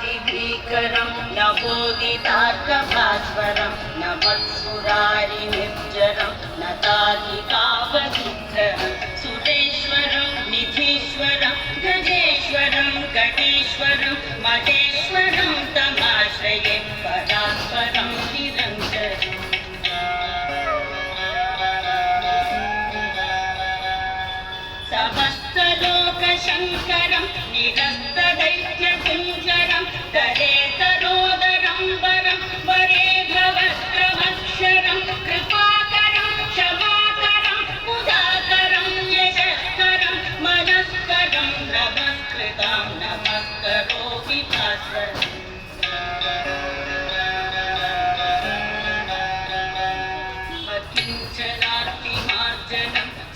न बोधितार्कभास्वरं न वत्सुरारिनिर्जरं न ताधिकावधिग्रहं सुरेश्वरं निधीश्वरं गजेश्वरं गणेश्वरं महेश्वरं तमाश्रये परात्परं निरन्तरम्। ശങ്കരം നിരസ്ത ദൈത്യ കുഞ്ചരം തരേ തരോദരം വരം വരേ ഭവക്രമക്ഷരം കൃപാകരം ക്ഷമാകരം ഉദാകരം യശസ്കരം മനസ്കരം നമസ്കൃതം നമസ്കരോപി ഭാസ്കരം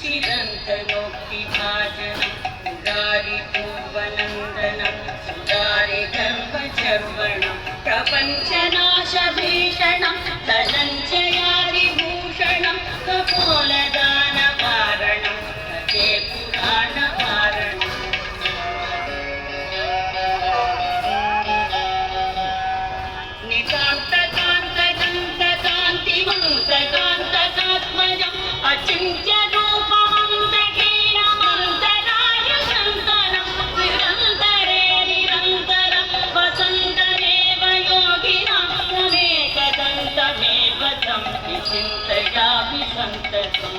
ചിരന്തനോക്തി ഭാജന కరుణణ ప్రపంచ సంతతం